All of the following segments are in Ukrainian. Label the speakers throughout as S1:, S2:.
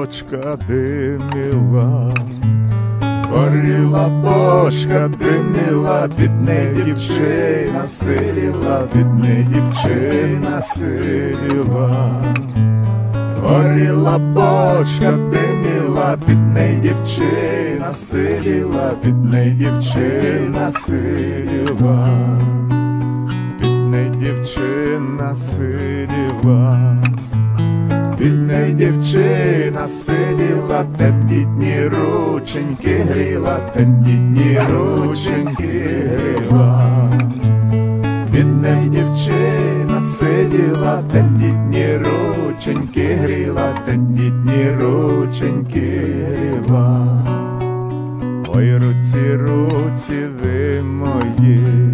S1: бочка диміла, горіла бочка диміла, від неї дівчина сиділа, від неї дівчина сиділа. Горіла бочка диміла, під неї дівчина сиділа, під неї дівчина сиділа, під дівчина сиділа, під неї дівчина сиділа, тендітні рученьки гріла, тендітні рученьки гріла. Бідна дівчина сиділа, тендітні рученьки гріла, тендітні рученьки гріла. Ой, руці, руці ви мої,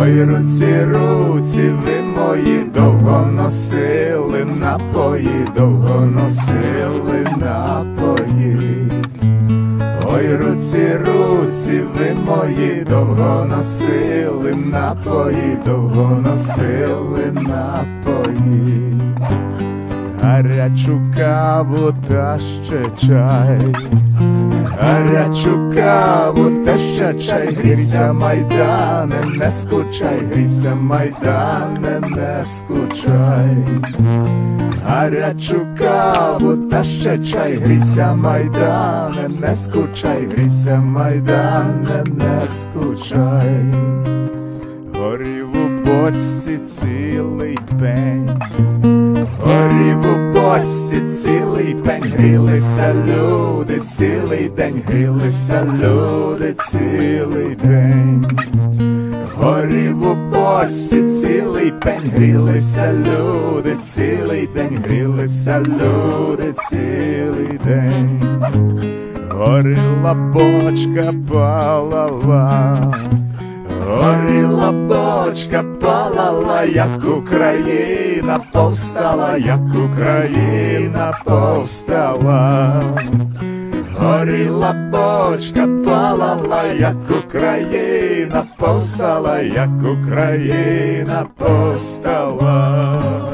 S1: ой, руці, руці ви мої, довго носили напої, довго носили напої. Ой, руці, руці, ви мої, довго носили напої, довго носили напої, гарячу каву та ще чай, гарячу каву та ще чай, грійся, майдане, не скучай, грійся, майдане, не скучай. Гарячу каву та ще чай, грійся, майдане, не скучай, грійся, майдане, не скучай. Горів у бочці цілий пень, горів у бочці цілий пень, грілися люди, цілий день, грілися люди, цілий день. Горів у бочці цілий пень, грілися люди, цілий день, грілися люди, цілий день. Горіла бочка палала, бочка палала, як Україна повстала, як Україна повстала. Горіла бочка палала, як Україна повстала, як Україна повстала.